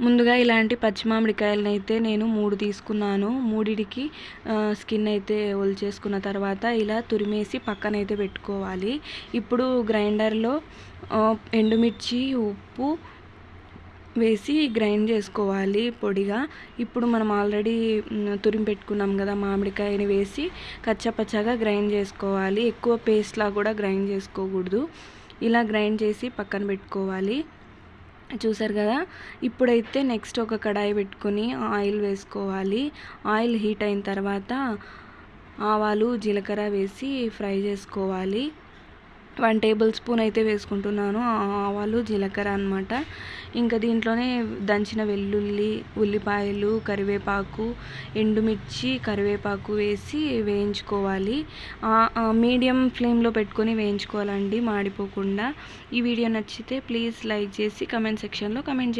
ముందుగా ఇలాంటి పచ్చి మామిడికాయలను అయితే నేను మూడు తీసుకున్నాను. మూడిటికి స్కిన్ అయితే ఒలిచేసుకున్న తర్వాత ఇలా తురిమేసి పక్కనైతే పెట్టుకోవాలి. ఇప్పుడు గ్రైండర్లో ఎండుమిర్చి ఉప్పు వేసి గ్రైండ్ చేసుకోవాలి పొడిగా. ఇప్పుడు మనం ఆల్రెడీ తురిమి పెట్టుకున్నాం కదా మామిడికాయని వేసి కచ్చపచ్చగా గ్రైండ్ చేసుకోవాలి. ఎక్కువ పేస్ట్లా కూడా గ్రైండ్ చేసుకోకూడదు. ఇలా గ్రైండ్ చేసి పక్కన పెట్టుకోవాలి. చూసారు కదా? ఇప్పుడైతే నెక్స్ట్ ఒక కడాయి పెట్టుకొని ఆయిల్ వేసుకోవాలి. ఆయిల్ హీట్ అయిన తర్వాత ఆవాలు జీలకర్ర వేసి ఫ్రై చేసుకోవాలి. వన్ టేబుల్ స్పూన్ అయితే వేసుకుంటున్నాను. ఆవాలు జీలకర్ర అనమాట ఇంకా దీంట్లోనే దంచిన వెల్లుల్లి ఉల్లిపాయలు కరివేపాకు ఎండుమిర్చి కరివేపాకు వేసి వేయించుకోవాలి. మీడియం ఫ్లేమ్లో పెట్టుకొని వేయించుకోవాలండి మాడిపోకుండా. ఈ వీడియో నచ్చితే ప్లీజ్ లైక్ చేసి కమెంట్ సెక్షన్లో కమెంట్